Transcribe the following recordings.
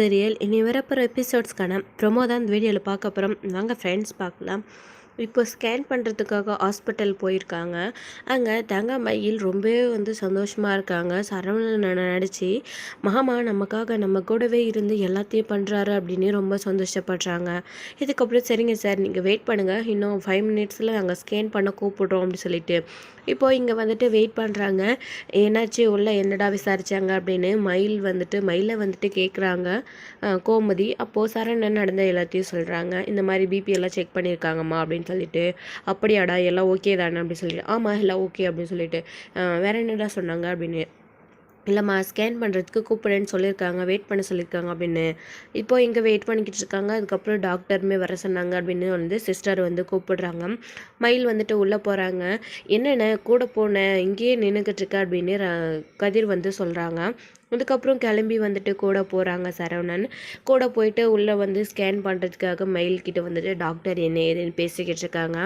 Serial இனி வரப்போகிற எபிசோட்ஸ்க்கான promo தான் இந்த வீடியோவில் பார்க்க போகிறோம் வாங்க ஃப்ரெண்ட்ஸ் பார்க்கலாம். இப்போ ஸ்கேன் பண்ணுறதுக்காக ஹாஸ்பிட்டல் போயிருக்காங்க. அங்கே தங்கமயில் ரொம்பவே வந்து சந்தோஷமாக இருக்காங்க. சரவணன் நடித்து மாமா நமக்காக நம்ம கூடவே இருந்து எல்லாத்தையும் பண்ணுறாரு அப்படின்னு ரொம்ப சந்தோஷப்படுறாங்க. இதுக்கப்புறம் சரிங்க சார் நீங்கள் வெயிட் பண்ணுங்கள் இன்னும் ஃபைவ் மினிட்ஸில் நாங்கள் ஸ்கேன் பண்ண கூப்பிடுறோம் அப்படின்னு சொல்லிட்டு. இப்போது இங்கே வந்துட்டு வெயிட் பண்ணுறாங்க என்னாச்சு? உள்ள என்னடா விசாரித்தாங்க அப்படின்னு மயில் வந்துட்டு மயிலை வந்துட்டு கேட்குறாங்க கோமதி. அப்போது சரணன் நடந்த எல்லாத்தையும் சொல்கிறாங்க இந்த மாதிரி பிபி எல்லாம் செக் பண்ணியிருக்காங்கம்மா அப்படின்னு சொல்லிட்டு அப்படியாடா எல்லாம் ஓகே தானே? அப்படின்னு சொல்லிட்டு ஆமாம் எல்லாம் ஓகே அப்படின்னு சொல்லிட்டு வேற என்னடா சொன்னாங்க? அப்படின்னு. இல்லைம்மா ஸ்கேன் பண்ணுறதுக்கு கூப்பிடுறேன்னு சொல்லியிருக்காங்க வெயிட் பண்ண சொல்லியிருக்காங்க அப்படின்னு. இப்போ இங்கே வெயிட் பண்ணிக்கிட்டு இருக்காங்க. அதுக்கப்புறம் டாக்டருமே வர சொன்னாங்க அப்படின்னு வந்து சிஸ்டர் வந்து கூப்பிடுறாங்க. மயில் வந்துட்டு உள்ளே போகிறாங்க என்னென்ன கூட போனேன் இங்கேயே நின்றுக்கிட்டு இருக்க அப்படின்னு கதிர் வந்து சொல்கிறாங்க அதுக்கப்புறம் கிளம்பி வந்துட்டு கூட போகிறாங்க சரவணன். கூட போயிட்டு உள்ளே வந்து ஸ்கேன் பண்ணுறதுக்காக மயில் கிட்ட வந்துட்டு டாக்டர் என்ன ஏதுன்னு பேசிக்கிட்டு இருக்காங்க.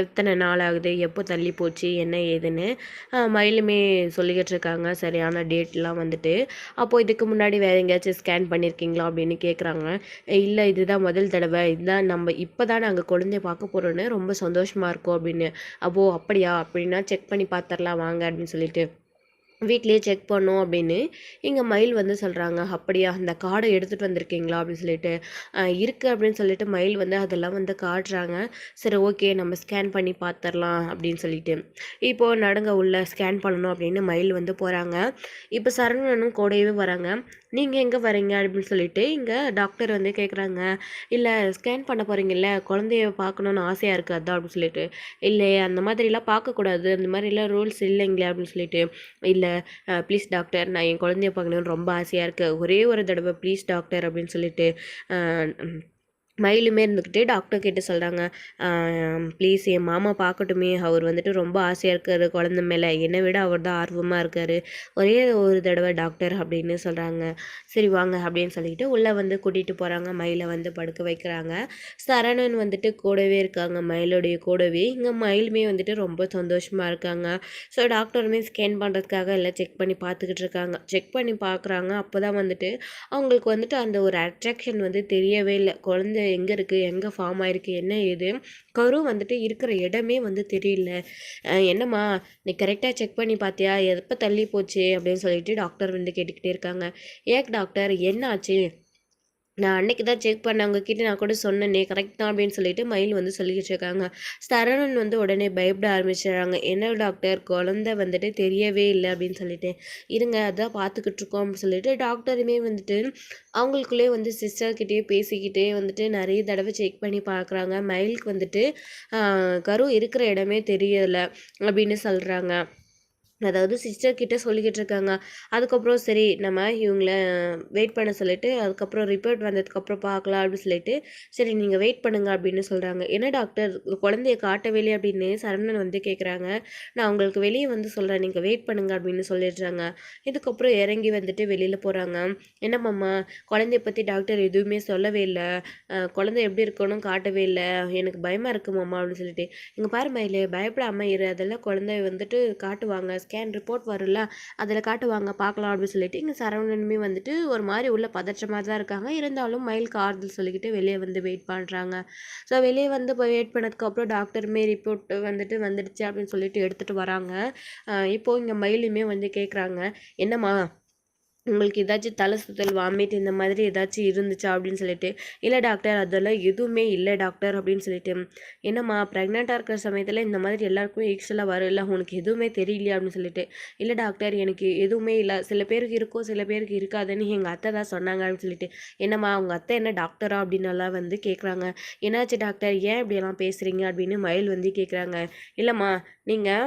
எத்தனை நாள் ஆகுது? எப்போ தள்ளி போச்சு? என்ன ஏதுன்னு மயிலுமே சொல்லிக்கிட்டு இருக்காங்க. சரியான டேட்லாம் வந்துட்டு. அப்போது இதுக்கு முன்னாடி வேறு எங்கேயாச்சும் ஸ்கேன் பண்ணியிருக்கீங்களா அப்படின்னு கேட்குறாங்க இல்லை இதுதான் முதல் தடவை. இதுதான் நம்ம இப்போ தான் நாங்கள் குழந்தைய பார்க்க போகிறோன்னு ரொம்ப சந்தோஷமாக இருக்கும் அப்படின்னு. அப்போது அப்படியா? அப்படின்னா செக் பண்ணி பார்த்துடலாம். வாங்க அப்படின்னு சொல்லிட்டு வீட்லேயே செக் பண்ணோம் அப்படின்னு இங்கே மயில் வந்து சொல்கிறாங்க அப்படியா அந்த கார்டை எடுத்துகிட்டு வந்திருக்கீங்களா? அப்படின்னு சொல்லிட்டு. இருக்குது அப்படின்னு சொல்லிட்டு மயில் வந்து அதெல்லாம் வந்து காட்டுறாங்க. சரி ஓகே நம்ம ஸ்கேன் பண்ணி பார்த்துடலாம் அப்படின்னு சொல்லிட்டு. இப்போது நடங்க உள்ள ஸ்கேன் பண்ணணும் அப்படின்னு மயில் வந்து போகிறாங்க இப்போ சரவணனும் கூடவே வராங்க. நீங்கள் எங்கே வரீங்க? அப்படின்னு சொல்லிட்டு இங்கே டாக்டர் வந்து கேட்குறாங்க இல்லை ஸ்கேன் பண்ண போகிறீங்கல்ல குழந்தைய பார்க்கணுன்னு ஆசையாக இருக்குது அதான் அப்படின்னு சொல்லிட்டு. இல்லை அந்த மாதிரிலாம் பார்க்கக்கூடாது. அந்த மாதிரிலாம் ரூல்ஸ் இல்லைங்களே அப்படின்னு சொல்லிட்டு. இல்லை ப்ளீஸ் டாக்டர் நான் என் குழந்தைய பார்க்கணுன்னு ரொம்ப ஆசையாக இருக்குது ஒரே ஒரு தடவை ப்ளீஸ் டாக்டர் அப்படின்னு சொல்லிட்டு மயிலுமே இருந்துக்கிட்டு டாக்டர் கிட்ட சொல்கிறாங்க ப்ளீஸ் என் மாமா பார்க்கட்டுமே. அவர் வந்துட்டு ரொம்ப ஆசையாக இருக்கார் குழந்த மேலே. என்னை விட அவர் தான் ஆர்வமாக இருக்கார். ஒரே ஒரு தடவை டாக்டர் அப்படின்னு சொல்கிறாங்க சரி வாங்க அப்படின்னு சொல்லிட்டு உள்ளே வந்து கூட்டிகிட்டு போகிறாங்க மயிலை வந்து படுக்க வைக்கிறாங்க. சரணன் வந்துட்டு கூடவே இருக்காங்க. மயிலுடைய கூடவே. இங்கே மயிலுமே வந்துட்டு ரொம்ப சந்தோஷமாக இருக்காங்க. ஸோ டாக்டருமே ஸ்கேன் பண்ணுறதுக்காக எல்லாம் செக் பண்ணி பார்த்துக்கிட்டு இருக்காங்க. செக் பண்ணி பார்க்குறாங்க. அப்போ தான் வந்துட்டு அவங்களுக்கு வந்துட்டு அந்த ஒரு அட்ராக்ஷன் வந்து தெரியவே இல்லை. குழந்தை எங்கே இருக்குது எங்கே ஃபார்ம் ஆகிருக்கு என்ன ஏது? கரு வந்துட்டு இருக்கிற இடமே வந்து தெரியல. என்னம்மா நீ கரெக்டாக செக் பண்ணி பார்த்தியா எப்போ தள்ளி போச்சு? அப்படின்னு சொல்லிட்டு டாக்டர் வந்து கேட்டுக்கிட்டே இருக்காங்க. ஏக் டாக்டர் என்ன ஆச்சு? நான் அன்னைக்கு தான் செக் பண்ண அவங்கக்கிட்ட நான் கூட சொன்னேனே கரெக்ட் தான் அப்படின்னு சொல்லிட்டு மயில் வந்து சொல்லிக்கிட்டு இருக்காங்க. சரவணன் வந்து உடனே பயப்பட ஆரம்பிச்சிடுறாங்க. என்ன டாக்டர் குழந்தை வந்துட்டு தெரியவே இல்லை அப்படின்னு சொல்லிட்டு. இருங்க அதான் பார்த்துக்கிட்டு இருக்கோம் அப்படின்னு சொல்லிட்டு டாக்டருமே வந்துட்டு அவங்களுக்குள்ளே வந்து சிஸ்டர்கிட்டயே பேசிக்கிட்டே வந்துட்டு நிறைய தடவை செக் பண்ணி பார்க்குறாங்க. மயிலுக்கு வந்துட்டு கரு இருக்கிற இடமே தெரியலை அப்படின்னு சொல்கிறாங்க அதாவது சிஸ்டர் கிட்ட சொல்லிக்கிட்டு இருக்காங்க. அதுக்கப்புறம் சரி நம்ம இவங்கள வெயிட் பண்ண சொல்லிட்டு அதுக்கப்புறம் ரிப்போர்ட் வந்ததுக்கப்புறம் பார்க்கலாம் அப்படின்னு சொல்லிட்டு சரி நீங்கள் வெயிட் பண்ணுங்க அப்படின்னு சொல்கிறாங்க என்ன டாக்டர் குழந்தைய காட்டவில்லை அப்படின்னு சரவணன் வந்து கேட்குறாங்க நான் உங்களுக்கு வெளியே வந்து சொல்கிறேன் நீங்கள் வெயிட் பண்ணுங்க அப்படின்னு சொல்லிடுறாங்க. இதுக்கப்புறம் இறங்கி வந்துட்டு வெளியில் போகிறாங்க என்னம்மாம்மா குழந்தைய பற்றி டாக்டர் எதுவுமே சொல்லவே இல்லை. குழந்தை எப்படி இருக்கணும் காட்டவே இல்லை. எனக்கு பயமாக இருக்குமாம்மா அப்படின்னு சொல்லிட்டு. இங்கே பாரு மயிலே பயப்படாமல் இரு. அதெல்லாம் குழந்தைய வந்துட்டு காட்டுவாங்க. ஸ்கேன் ரிப்போர்ட் வரும்ல அதில் காட்டுவாங்க பார்க்கலாம் அப்படின்னு சொல்லிட்டு. இங்கே சரவணனுமே வந்துட்டு ஒரு மாதிரி உள்ள பதற்றமாக தான் இருக்காங்க. இருந்தாலும் மயிலுக்கு ஆறுதல் சொல்லிக்கிட்டு வெளியே வந்து வெயிட் பண்ணுறாங்க ஸோ வெளியே வந்து போய் வெயிட் பண்ணதுக்கப்புறம் டாக்டருமே ரிப்போர்ட் வந்துட்டு வந்துடுச்சு அப்படின்னு சொல்லிட்டு எடுத்துகிட்டு வராங்க. இப்போது இங்கே மயிலுமே வந்து கேட்குறாங்க என்னம்மா உங்களுக்கு ஏதாச்சும் தலை சுத்தல் வாமிட் இந்த மாதிரி ஏதாச்சும் இருந்துச்சா அப்படின்னு சொல்லிட்டு. இல்லை டாக்டர் அதெல்லாம் எதுவுமே இல்லை டாக்டர் அப்படின்னு சொல்லிட்டு. என்னம்மா ப்ரெக்னெண்ட்டாக இருக்கிற சமயத்தில் இந்த மாதிரி எல்லாருக்கும் ஈக்ஸ்டலாக வரும். இல்லை உனக்கு எதுவுமே தெரியலையா அப்படின்னு சொல்லிட்டு. இல்லை டாக்டர் எனக்கு எதுவுமே இல்லை. சில பேருக்கு இருக்கும் சில பேருக்கு இருக்காதுன்னு எங்கள் அத்தை தான் சொன்னாங்க அப்படின்னு சொல்லிட்டு. என்னம்மா அவங்க அத்தை என்ன டாக்டரா அப்படின்னு வந்து கேட்குறாங்க என்னாச்சு டாக்டர் ஏன் இப்படியெல்லாம் பேசுகிறீங்க அப்படின்னு மயில் வந்து கேட்குறாங்க இல்லைம்மா நீங்கள்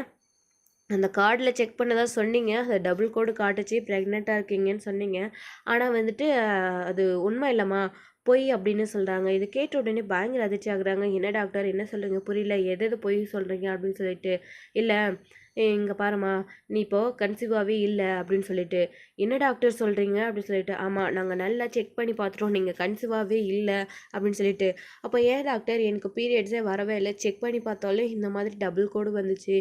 அந்த கார்டில் செக் பண்ணதாக சொன்னீங்க. அது டபுள் கோடு காட்டுச்சு ப்ரெக்னெண்ட்டாக இருக்கீங்கன்னு சொன்னீங்க. ஆனால் வந்துட்டு அது உண்மை இல்லைம்மா. பொய் அப்படின்னு சொல்கிறாங்க இது கேட்ட உடனே பயங்கர அதிர்ச்சி ஆகுறாங்க. என்ன டாக்டர்? என்ன சொல்கிறீங்க புரியல. எது எது பொய் சொல்கிறீங்க அப்படின்னு சொல்லிட்டு இல்லை இங்கே பாரும்மா. நீ இப்போது கன்சீவாகவே இல்லை. அப்படின்னு சொல்லிட்டு என்ன டாக்டர் சொல்கிறீங்க அப்படின்னு சொல்லிட்டு ஆமாம் நாங்கள் நல்லா செக் பண்ணி பார்த்துட்டோம். நீங்கள் கன்சீவாகவே இல்லை. அப்படின்னு சொல்லிட்டு அப்போ ஏன் டாக்டர் எனக்கு பீரியட்ஸே வரவே இல்லை. செக் பண்ணி பார்த்தாலே இந்த மாதிரி டபுள் கோடு வந்துச்சு.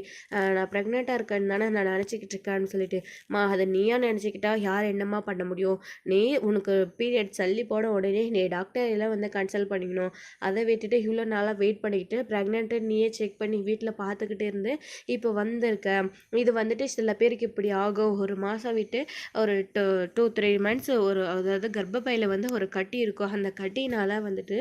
நான் ப்ரெக்னெண்ட்டாக இருக்கேன்னு தானே நான் நினச்சிக்கிட்டு இருக்கேன்னு சொல்லிட்டு மா அதை நீயா நினச்சிக்கிட்டா யார் என்னம்மா பண்ண முடியும்? நீ உனக்கு பீரியட் சல்லி போன உடனே நீ டாக்டர் எல்லாம் வந்து கன்சல்ட் பண்ணிக்கணும். அதை விட்டுட்டு இவ்வளோ நாளாக வெயிட் பண்ணிக்கிட்டு ப்ரெக்னென்ட்டு நீயே செக் பண்ணி வீட்டில் பார்த்துக்கிட்டே இருந்து இப்போ வந்திருக்க. இது வந்துட்டு சில பேருக்கு இப்படி ஆகும். ஒரு மாதம் விட்டு ஒரு டூ டூ த்ரீ மந்த்ஸ் ஒரு அதாவது கர்ப்பப்பையில் வந்து ஒரு கட்டி இருக்கும். அந்த கட்டினால் வந்துட்டு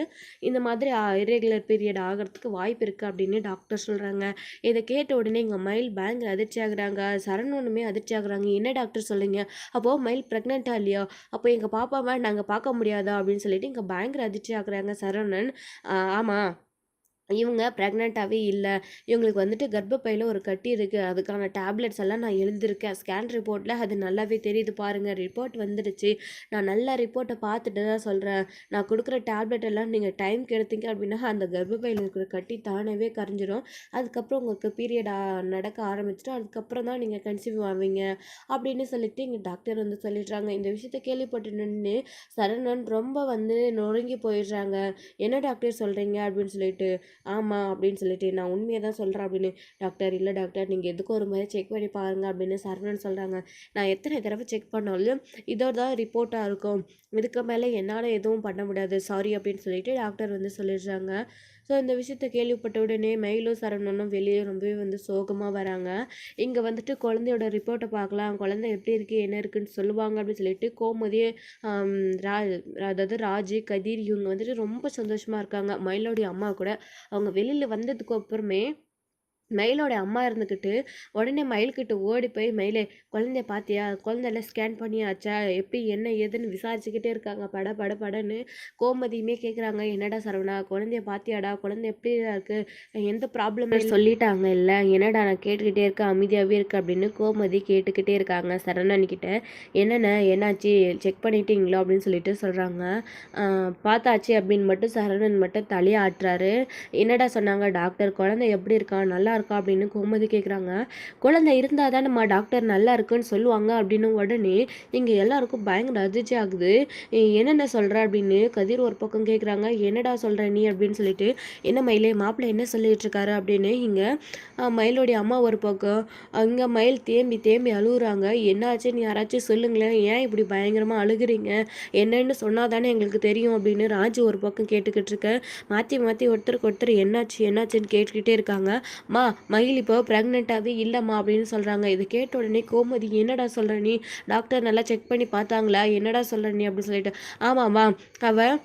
இந்த மாதிரி இரெகுலர் பீரியட் ஆகிறதுக்கு வாய்ப்பு இருக்குது அப்படின்னு டாக்டர் சொல்கிறாங்க இதை கேட்ட உடனே எங்கள் மயில் பேங்கில் அதிர்ச்சி ஆகுறாங்க. சரவணனுமே அதிர்ச்சி ஆகுறாங்க. என்ன டாக்டர் சொல்லுங்க அப்போது மயில் ப்ரெக்னெண்ட்டாக இல்லையா? அப்போ எங்கள் பாப்பாவை நாங்கள் பார்க்க முடியாதா? அப்படின்னு சொல்லிட்டு இங்கே பேங்கில் அதிர்ச்சி ஆகுறாங்க சரவணன் ஆமாம் இவங்க ப்ரெக்னெண்ட்டாகவே இல்லை. இவங்களுக்கு வந்துட்டு கர்ப்பப்பையில் ஒரு கட்டி இருக்குது அதுக்கான டேப்லெட்ஸ் எல்லாம் நான் எழுதியிருக்கேன். ஸ்கேன் ரிப்போர்ட்டில் அது நல்லாவே தெரியுது பாருங்கள் ரிப்போர்ட் வந்துடுச்சு. நான் நல்ல ரிப்போர்ட்டை பார்த்துட்டு தான் சொல்கிறேன் நான் கொடுக்குற டேப்லெட் எல்லாம் நீங்கள் டைம்க்கு எடுத்தீங்க அப்படின்னா அந்த கர்ப்பப்பையில் இருக்கிற கட்டி தானவே கரைஞ்சிரும். அதுக்கப்புறம் உங்களுக்கு பீரியட் நடக்க ஆரம்பிச்சிடும். அதுக்கப்புறம் தான் நீங்கள் கன்சீவ் ஆவீங்க அப்படின்னு சொல்லிட்டு எங்கள் டாக்டர் வந்து சொல்லிடுறாங்க. இந்த விஷயத்த கேள்விப்பட்டு நின்று சரணன் ரொம்ப வந்து நொறுங்கி போயிடுறாங்க. என்ன டாக்டர் சொல்கிறீங்க அப்படின்னு சொல்லிட்டு ஆமாம் அப்படின்னு சொல்லிட்டு நான் உண்மையை தான் சொல்கிறேன் அப்படின்னு. டாக்டர் இல்லை டாக்டர் நீங்கள் எதுக்கும் ஒரு மாதிரி செக் பண்ணி பாருங்கள் அப்படின்னு சரவணன் சொல்கிறாங்க நான் எத்தனை தடவை செக் பண்ணாலும் இதோட தான் ரிப்போர்ட்டாக இருக்கும். இதுக்கு மேலே என்னால் எதுவும் பண்ண முடியாது. சாரி அப்படின்னு சொல்லிட்டு டாக்டர் வந்து சொல்லிடுறாங்க. ஸோ இந்த விஷயத்த கேள்விப்பட்ட உடனே மயிலும் சரவணனும் வெளியே ரொம்பவே வந்து சோகமாக வராங்க. இங்கே வந்துட்டு குழந்தையோட ரிப்போர்ட்டை பார்க்கலாம். குழந்தை எப்படி இருக்குது என்ன இருக்குன்னு சொல்லுவாங்க அப்படின்னு சொல்லிட்டு கோமதியே ரா அதாவது ராஜு கதிர் இவங்க வந்துட்டு ரொம்ப சந்தோஷமாக இருக்காங்க. மயிலோடைய அம்மா கூட. அவங்க வெளியில் வந்ததுக்கு அப்புறமே மயிலோட அம்மா இருந்துக்கிட்டு உடனே மயில்கிட்ட ஓடி போய் மயிலே குழந்தைய பார்த்தியா குழந்தைல ஸ்கேன் பண்ணியாச்சா? எப்படி என்ன ஏதுன்னு விசாரிச்சுக்கிட்டே இருக்காங்க. பட பட படன்னு கோமதியுமே கேட்குறாங்க என்னடா சரவணா குழந்தைய பார்த்தியாடா குழந்தை எப்படி இருக்கு? எந்த ப்ராப்ளம் சொல்லிட்டாங்க இல்லை என்னடா நான் கேட்டுக்கிட்டே இருக்கேன் அமைதியாகவே இருக்கு அப்படின்னு கோமதி கேட்டுக்கிட்டே இருக்காங்க. சரவணன் கிட்ட என்னென்ன என்னாச்சு? செக் பண்ணிட்டீங்களா? அப்படின்னு சொல்லிட்டு சொல்கிறாங்க பார்த்தாச்சு அப்படின்னு மட்டும் சரவணன் மட்டும் தலையை ஆட்டுறாரு. என்னடா சொன்னாங்க? டாக்டர் குழந்தை எப்படி இருக்கா? நல்லா இருக்கா அப்படின்னு கோமதி கேட்குறாங்க குழந்தை இருந்தால் தானேம்மா டாக்டர் நல்லா இருக்குன்னு சொல்லுவாங்க அப்படின்னு உடனே இங்கே எல்லாருக்கும் பயங்கர அதிர்ச்சி ஆகுது. என்னென்ன சொல்கிற அப்படின்னு கதிர் ஒரு பக்கம் கேட்குறாங்க என்னடா சொல்கிற நீ அப்படின்னு சொல்லிட்டு என்ன மயிலே மாப்பிள்ளை என்ன சொல்லிட்டு இருக்காரு அப்படின்னு இங்கே மயிலோடைய அம்மா ஒரு பக்கம் அங்கே மயில் தேம்பி தேம்பி அழுகுறாங்க. என்னாச்சுன்னு யாராச்சும் சொல்லுங்களேன். ஏன் இப்படி பயங்கரமாக அழுகுறீங்க? என்னன்னு சொன்னால் தானே எங்களுக்கு தெரியும் அப்படின்னு ராஜு ஒரு பக்கம் கேட்டுக்கிட்டு இருக்க. மாற்றி மாற்றி ஒருத்தருக்கு ஒருத்தர் என்னாச்சு என்னாச்சுன்னு கேட்டுக்கிட்டே இருக்காங்க. மா மயில் இப்போ ப்ரெக்னெண்ட்டாகவே இல்லைம்மா அப்படின்னு சொல்கிறாங்க இது கேட்ட உடனே கோமதி என்னடா சொல்கிற நீ? டாக்டர் நல்லா செக் பண்ணி பார்த்தாங்களா? என்னடா சொல்கிற நீ? அப்படின்னு சொல்லிட்டு ஆமாம்மா அவள்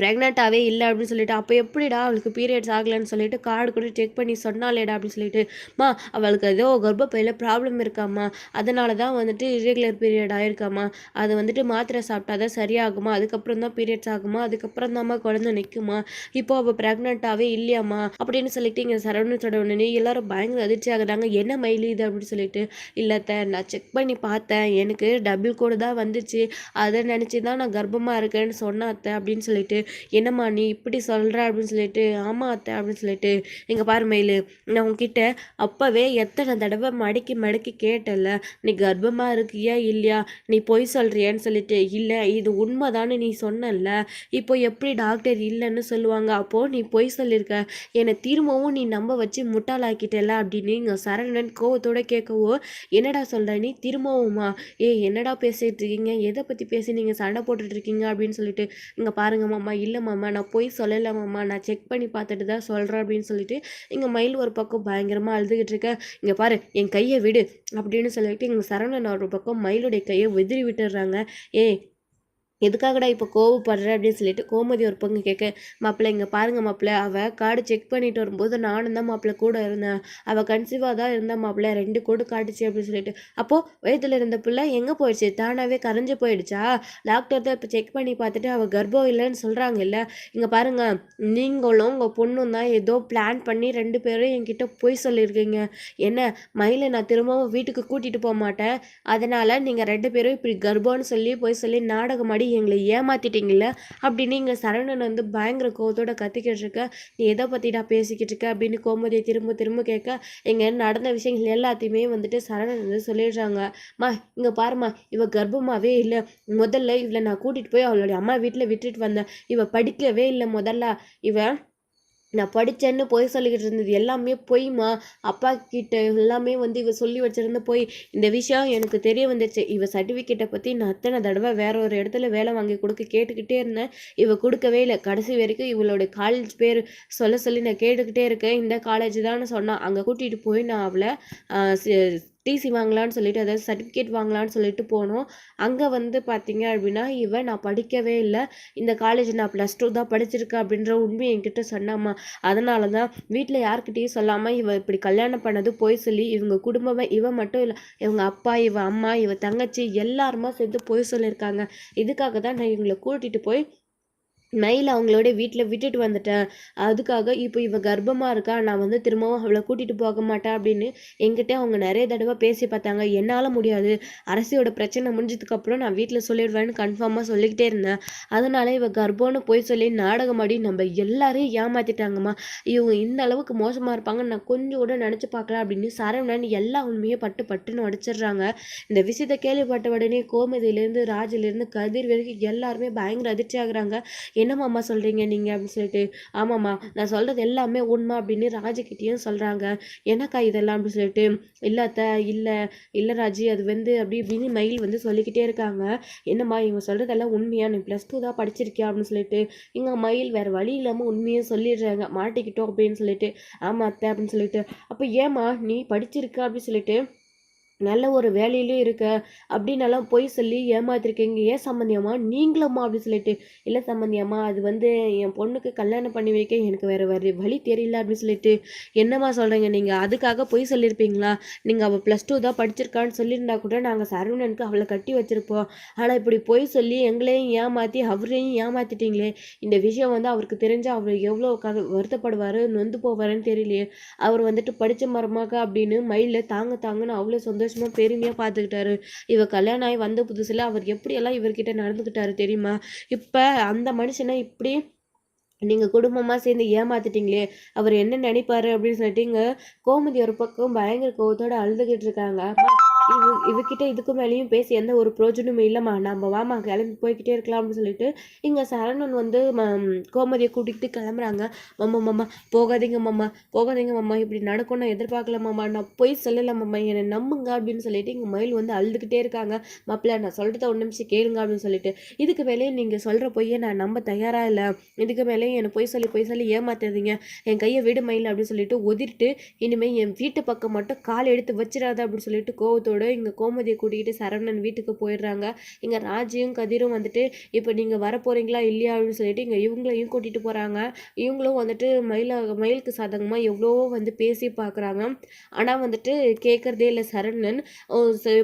ப்ரெக்னெண்ட்டாகவே இல்லை அப்படின்னு சொல்லிட்டு அப்போ எப்படிடா அவளுக்கு பீரியட்ஸ் ஆகலைன்னு சொல்லிட்டு கார்டு கூட செக் பண்ணி சொன்னாலேடா அப்படின்னு சொல்லிட்டு மா அவளுக்கு ஏதோ கர்ப்பப்பையில் ப்ராப்ளம் இருக்காம்மா. அதனால தான் வந்துட்டு இரெகுலர் பீரியட் ஆயிருக்காம்மா. அது வந்துட்டு மாத்திரை சாப்பிட்டா தான் சரியாகுமா? அதுக்கப்புறம் தான் பீரியட்ஸ் ஆகுமா? அதுக்கப்புறம் தாம்மா குழந்தை நிற்குமா இப்போ அவள் ப்ரெக்னெண்ட்டாகவே இல்லையாம்மா? அப்படின்னு சொல்லிட்டு இங்கே சரவணத்தோட உடனே எல்லாரும் பயங்கர அதிர்ச்சி ஆகுறாங்க. என்ன மயில் இது? அப்படின்னு சொல்லிட்டு இல்லத்த நான் செக் பண்ணி பார்த்தேன். எனக்கு டபுள் கோடு தான் வந்துச்சு. அதை நினச்சி தான் நான் கர்ப்பமாக இருக்கேன்னு சொன்னாத்தை அப்படின்னு சொல்லிட்டு என்னம்மா நீ இப்படி சொல்கிற அப்படின்னு சொல்லிட்டு ஆமாம் அத்தை அப்படின்னு சொல்லிட்டு இங்கே பாரு மயில் நான் உங்ககிட்ட அப்போவே எத்தனை தடவை மடக்கி மடக்கி கேட்டல நீ கர்ப்பமாக இருக்கியா இல்லையா நீ பொய் சொல்கிறியான்னு சொல்லிட்டு இல்லை இது உண்மைதான்னு நீ சொன்னல இப்போ எப்படி டாக்டர் இல்லைன்னு சொல்லுவாங்க அப்போது நீ பொய் சொல்லியிருக்க என்னை திரும்பவும் நீ நம்ப வச்சு முட்டாளாக்கிட்டல அப்படின்னு இங்கே சரவணன் கோவத்தோட கேட்கவோ என்னடா சொல்கிற நீ திரும்பவுமா ஏ என்னடா பேசிகிட்டு இருக்கீங்க எதை பற்றி பேசி நீங்கள் சண்டை போட்டுட்ருக்கீங்க அப்படின்னு சொல்லிட்டு இங்கே பாருங்க மாமா இல்லை மாமா நான் போய் சொல்லலை மாமா நான் செக் பண்ணி பார்த்துட்டு தான் சொல்கிறேன் அப்படின்னு சொல்லிட்டு இங்கே மயில் ஒரு பக்கம் பயங்கரமாக அழுதுகிட்டு இருக்க. இங்கே பாரு என் கையை விடு அப்படின்னு சொல்லிட்டு இங்கே சரவணன் ஒரு பக்கம் மயிலுடைய கையை உதிரி விட்டுடுறாங்க. ஏ எதுக்காகடா இப்போ கோவப்படுற அப்படின்னு சொல்லிட்டு கோமதி ஒரு பங்கு கேட்க மாப்பிள்ளை இங்கே பாருங்க மாப்பிள்ளை அவள் கார்டு செக் பண்ணிட்டு வரும்போது நானும் தான் மாப்பிள்ளை கூட இருந்தேன். அவள் கன்சீவாக தான் இருந்தா மாப்பிள்ளை ரெண்டு கோடு காட்டுச்சு அப்படின்னு சொல்லிட்டு. அப்போது வயித்துல இருந்த பிள்ளை எங்கே போயிடுச்சு? தானாகவே கரைஞ்சு போயிடுச்சா? டாக்டர் தான் இப்போ செக் பண்ணி பார்த்துட்டு அவள் கர்ப்பம் இல்லைன்னு சொல்கிறாங்க இல்லை இங்கே பாருங்க நீங்களும் உங்கள் பொண்ணும் தான் ஏதோ பிளான் பண்ணி ரெண்டு பேரும் என்கிட்ட போய் சொல்லியிருக்கீங்க. என்ன மயிலை நான் திரும்பவும் வீட்டுக்கு கூட்டிகிட்டு போக மாட்டேன். அதனால் நீங்கள் ரெண்டு பேரும் இப்படி கர்ப்பம்னு சொல்லி போய் சொல்லி நாடகமாடி எங்களை ஏமாத்திட்டீங்கல்ல? அப்படின்னு இங்கே சரவணன் வந்து பயங்கர கோவத்தோட கத்திக்கிட்டு இருக்க. நீ எதை பற்றிடா பேசிக்கிட்டு இருக்க? அப்படின்னு கோமதியை திரும்ப திரும்ப கேட்க இங்கே நடந்த விஷயங்கள் எல்லாத்தையுமே வந்துட்டு சரவணன் வந்து சொல்லிடுறாங்க. மா இங்கே பாருமா இவ கர்ப்பமாகவே இல்லை. முதல்ல இவளை நான் கூட்டிகிட்டு போய் அவளுடைய அம்மா வீட்டில் விட்டுட்டு வந்தேன். இவள் படிக்கவே இல்லை முதல்ல. இவன் நான் படித்தேன்னு பொய் சொல்லிக்கிட்டு இருந்தது எல்லாமே பொய்மா அப்பா கிட்ட எல்லாமே வந்து இவ சொல்லி வச்சிருந்த போய். இந்த விஷயம் எனக்கு தெரிய வந்துச்சு இவ சர்டிஃபிகேட்டை பற்றி நான் அத்தனை தடவை வேற ஒரு இடத்துல வேலை வாங்கி கொடுக்க கேட்டுக்கிட்டே இருந்தேன். இவ கொடுக்கவே இல்லை. கடைசி வரைக்கும் இவளோட காலேஜ் பேர் சொல்ல சொல்லி நான் கேட்டுக்கிட்டே இருக்கேன். இந்த காலேஜ் தான் சொன்னான் அங்கே கூட்டிகிட்டு போய் நான் அவளை டிசி வாங்கலான்னு சொல்லிட்டு அதாவது சர்டிஃபிகேட் வாங்கலான்னு சொல்லிட்டு போனோம். அங்கே வந்து பார்த்தீங்க அப்படின்னா இவன் நான் படிக்கவே இல்லை. இந்த காலேஜ் நான் ப்ளஸ் டூ தான் படிச்சிருக்கேன் அப்படின்ற உண்மை என்கிட்ட சொன்னாம்மா. அதனால தான் வீட்டில் யார்கிட்டையும் சொல்லாமல் இவ இப்படி கல்யாணம் பண்ணது போய் சொல்லி இவங்க குடும்பமே இவன் மட்டும் இல்லை இவங்க அப்பா இவ அம்மா இவ தங்கச்சி எல்லாருமா சேர்ந்து போய் சொல்லியிருக்காங்க. இதுக்காக தான் நான் இவங்களை கூட்டிகிட்டு போய் மயில் அவங்களோட வீட்டில் விட்டுட்டு வந்துட்டேன். அதுக்காக இப்போ இவ கர்ப்பமாக இருக்கா? நான் வந்து திரும்பவும் அவளை கூட்டிகிட்டு போக மாட்டேன் அப்படின்னு என்கிட்ட அவங்க நிறைய தடவை பேசி பார்த்தாங்க. என்னால் முடியாது. அரசியோட பிரச்சனை முடிஞ்சதுக்கப்புறம் நான் வீட்டில் சொல்லிடுவேன்னு கன்ஃபார்மாக சொல்லிக்கிட்டே இருந்தேன். அதனால் இவ கர்ப்பம்னு போய் சொல்லி நாடகமாடி நம்ம எல்லாரையும் ஏமாற்றிட்டாங்கம்மா இவங்க இந்த அளவுக்கு மோசமாக இருப்பாங்கன்னு நான் கொஞ்சம் கூட நினச்சி பார்க்கல அப்படின்னு சரவணன் எல்லா உண்மையும் பட்டு பட்டுன்னு உடச்சிடுறாங்க. இந்த விஷயத்தை கேள்விப்பட்ட உடனே கோமதியிலேருந்து ராஜிலேருந்து கதிர் வரைக்கும் எல்லாருமே பயங்கர அதிர்ச்சி ஆகுறாங்க என்னம்மாம்மா சொல்கிறீங்க நீங்கள் அப்படின்னு சொல்லிட்டு ஆமாம்மா நான் சொல்கிறது எல்லாமே உண்மை அப்படின்னு ராஜுக்கிட்டேயும் சொல்கிறாங்க எனக்கா இதெல்லாம் அப்படின்னு சொல்லிட்டு இல்லாத்த இல்லை இல்லை ராஜி அது வந்து அப்படி இப்படின்னு மயில் வந்து சொல்லிக்கிட்டே இருக்காங்க. என்னம்மா இவங்க சொல்கிறதெல்லாம் உண்மையாக நீ ப்ளஸ் டூ தான் படிச்சிருக்கியா? அப்படின்னு சொல்லிட்டு இங்கே மயில் வேறு வழி இல்லாமல் உண்மையாக சொல்லிடுறாங்க. மாட்டிக்கிட்டோம் அப்படின்னு சொல்லிட்டு ஆமாம் அத்தை அப்படின்னு சொல்லிட்டு. அப்போ ஏம்மா நீ படிச்சிருக்க அப்படின்னு சொல்லிட்டு நல்ல ஒரு வேலையிலும் இருக்க அப்படின்னெல்லாம் பொய் சொல்லி ஏமாத்திருக்கீங்க. ஏன் சம்மந்தியம்மா நீங்களும்மா அப்படின்னு சொல்லிட்டு. இல்லை சம்மந்தியம்மா அது வந்து என் பொண்ணுக்கு கல்யாணம் பண்ணி வைக்க எனக்கு வேறு வேறு வழி தெரியல அப்படின்னு சொல்லிட்டு. என்னம்மா சொல்கிறீங்க நீங்கள் அதுக்காக பொய் சொல்லியிருப்பீங்களா? நீங்கள் அவள் ப்ளஸ் டூ தான் படிச்சிருக்கான்னு சொல்லியிருந்தா கூட நாங்கள் சரவணனுக்கு அவளை கட்டி வச்சுருப்போம். ஆனால் இப்படி பொய் சொல்லி எங்களையும் ஏமாற்றி அவரையும் ஏமாற்றிட்டீங்களே இந்த விஷயம் வந்து அவருக்கு தெரிஞ்சு அவர் எவ்வளோ க வருத்தப்படுவார் நொந்து போவாருன்னு தெரியலையே. அவர் வந்துட்டு படித்த மரமாக அப்படின்னு மயிலில் தாங்க தாங்கன்னு அவ்வளோ சந்தோஷம் சந்தோஷமாக பெருமையாக பார்த்துக்கிட்டாரு இவ கல்யாணம் ஆகி வந்த புதுசில் அவர் எப்படியெல்லாம் இவர்கிட்ட நடந்துக்கிட்டாரு தெரியுமா? இப்போ அந்த மனுஷனை இப்படி நீங்கள் குடும்பமாக சேர்ந்து ஏமாத்திட்டீங்களே அவர் என்ன நினைப்பாரு அப்படின்னு சொல்லிட்டு இங்கே கோமதி ஒரு பக்கம் பயங்கர கோவத்தோடு அழுதுகிட்டு இருக்காங்க. இவ இவகிட்ட இதுக்கு மேலேயும் பேசி எந்த ஒரு பிரோஜனமும் இல்லைம்மா. நம்ம வாமா கிளம்பி போய்கிட்டே இருக்கலாம் அப்படின்னு சொல்லிட்டு இங்கே சரணன் வந்து கோமதியை கூட்டிகிட்டு கிளம்புறாங்க. மம்மா மம்மா போகாதீங்க மம்மா போகாதீங்க மம்மா இப்படி நடக்கும் நான் எதிர்பார்க்கல மாமா. நான் போய் சொல்லலை மம்மா என்னை நம்புங்க அப்படின்னு சொல்லிட்டு இங்கே மயில் வந்து அழுதுகிட்டே இருக்காங்க. மாப்பிள்ள நான் சொல்கிறத ஒரு நிமிஷம் கேளுங்க அப்படின்னு சொல்லிட்டு. இதுக்கு மேலேயே நீங்கள் சொல்கிற பொய்யை நான் நம்ப தயாராக இல்லை. இதுக்கு மேலேயும் என்னை பொய் சொல்லி பொய் சொல்லி ஏமாத்தாதீங்க. என் கையை விடு மயில் அப்படின்னு சொல்லிட்டு ஒதிர்ட்டு இனிமேல் என் வீட்டு பக்கம் மட்டும் கால் எடுத்து வச்சிடாத அப்படின்னு சொல்லிட்டு கோவத்தோட கோவத்தோடு இங்கே கோமதியை கூட்டிகிட்டு சரவணன் வீட்டுக்கு போயிடுறாங்க. இங்கே ராஜியும் கதிரும் வந்துட்டு இப்போ நீங்கள் வர போகிறீங்களா இல்லையா? அப்படின்னு சொல்லிட்டு இங்கே இவங்களையும் கூட்டிகிட்டு போகிறாங்க இவங்களும் வந்துட்டு மயில மயிலுக்கு சாதகமாக எவ்வளவோ வந்து பேசி பார்க்குறாங்க ஆனால் வந்துட்டு கேட்குறதே இல்லை சரவணன்.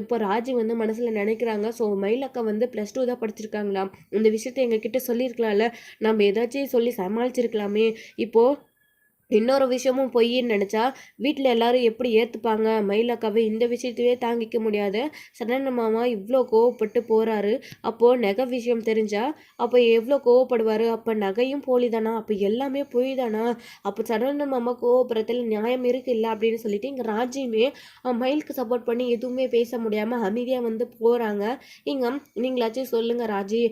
இப்போ ராஜி வந்து மனசில் நினைக்கிறாங்க. ஸோ மயிலக்கா வந்து ப்ளஸ் டூ தான் படிச்சிருக்காங்களா இந்த விஷயத்த எங்ககிட்ட சொல்லியிருக்கலாம்ல. நம்ம ஏதாச்சும் சொல்லி சமாளிச்சிருக்கலாமே. இப்போது இன்னொரு விஷயமும் பொய்ன்னு நினச்சா வீட்டில் எல்லாரும் எப்படி ஏற்றுப்பாங்க மயிலாக்காவை இந்த விஷயத்தையே தாங்கிக்க முடியாத. சரண மாமா இவ்வளோ கோவப்பட்டு போகிறாரு அப்போது நகை விஷயம் தெரிஞ்சா அப்போ எவ்வளோ கோவப்படுவார்? அப்போ நகையும் போலி தானா அப்போ எல்லாமே பொய் தானா அப்போ சரண மாமா கோவப்படுறதுல நியாயம் இருக்கு இல்லை அப்படின்னு சொல்லிட்டு இங்கே ராஜியுமே மயிலுக்கு சப்போர்ட் பண்ணி எதுவுமே பேச முடியாமல் அமைதியாக வந்து போகிறாங்க இங்கே நீங்களாச்சும் சொல்லுங்கள் ராஜி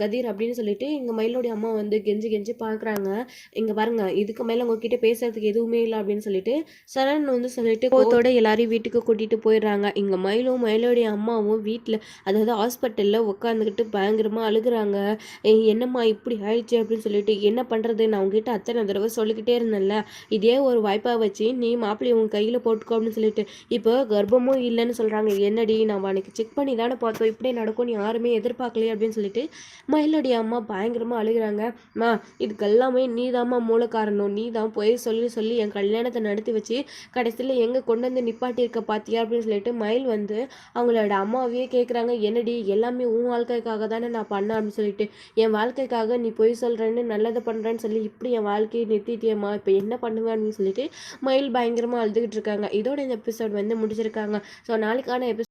கதிர் அப்படின்னு சொல்லிட்டு இங்கே மயிலோடைய அம்மா வந்து கெஞ்சி கெஞ்சி பார்க்குறாங்க இங்கே பாருங்கள் இதுக்கு மேலே உங்ககிட்ட பேசுறதுக்கு எதுவுமே இல்லை அப்படின்னு சொல்லிட்டு சரண் வந்து சொல்லிட்டு கோத்தோட எல்லாரையும் வீட்டுக்கு கூட்டிட்டு போயிடுறாங்க. இங்க மயிலும் மயிலோடைய அம்மாவும் வீட்டில் அதாவது ஹாஸ்பிட்டலில் உட்காந்துக்கிட்டு பயங்கரமாக அழுகுறாங்க. என்னம்மா இப்படி ஆயிடுச்சு அப்படின்னு சொல்லிட்டு என்ன பண்றது? நான் உங்ககிட்ட அத்தனை தடவை சொல்லிக்கிட்டே இருந்தேன்ல. இதே ஒரு வாய்ப்பாக வச்சு நீ மாப்பிள்ளை உன் கையில் போட்டுக்கோ அப்படின்னு சொல்லிட்டு இப்போ கர்ப்பமும் இல்லைன்னு சொல்கிறாங்க என்னடி நான் அன்னைக்கு செக் பண்ணி தானே பார்த்தோம். இப்படியே நடக்கும்னு யாருமே எதிர்பார்க்கலையே அப்படின்னு சொல்லிட்டு மயிலோடைய அம்மா பயங்கரமாக அழுகிறாங்க. மா இதுக்கெல்லாமே நீ தாம்மா மூல காரணம் நீ தான் போய் சொல்லி சொல்லி என் கல்யாணத்தை நடத்தி வச்சு கடைசியில் எங்கே கொண்டு வந்து நிப்பாட்டியிருக்க பார்த்தியா அப்படின்னு சொல்லிட்டு மயில் வந்து அவங்களோட அம்மாவையே கேட்குறாங்க என்னடி எல்லாமே உன் வாழ்க்கைக்காக தானே நான் பண்ணேன் அப்படின்னு சொல்லிட்டு என் வாழ்க்கைக்காக நீ போய் சொல்கிறேன்னு நல்லதை பண்ணுறேன்னு சொல்லி இப்படி என் வாழ்க்கையை நிறுத்திட்டியம்மா இப்போ என்ன பண்ணுவேன்னு சொல்லிட்டு மயில் பயங்கரமாக அழுதுகிட்டு இருக்காங்க. இதோட இந்த எபிசோட் வந்து முடிச்சிருக்காங்க ஸோ நாளைக்கான எபிசோட்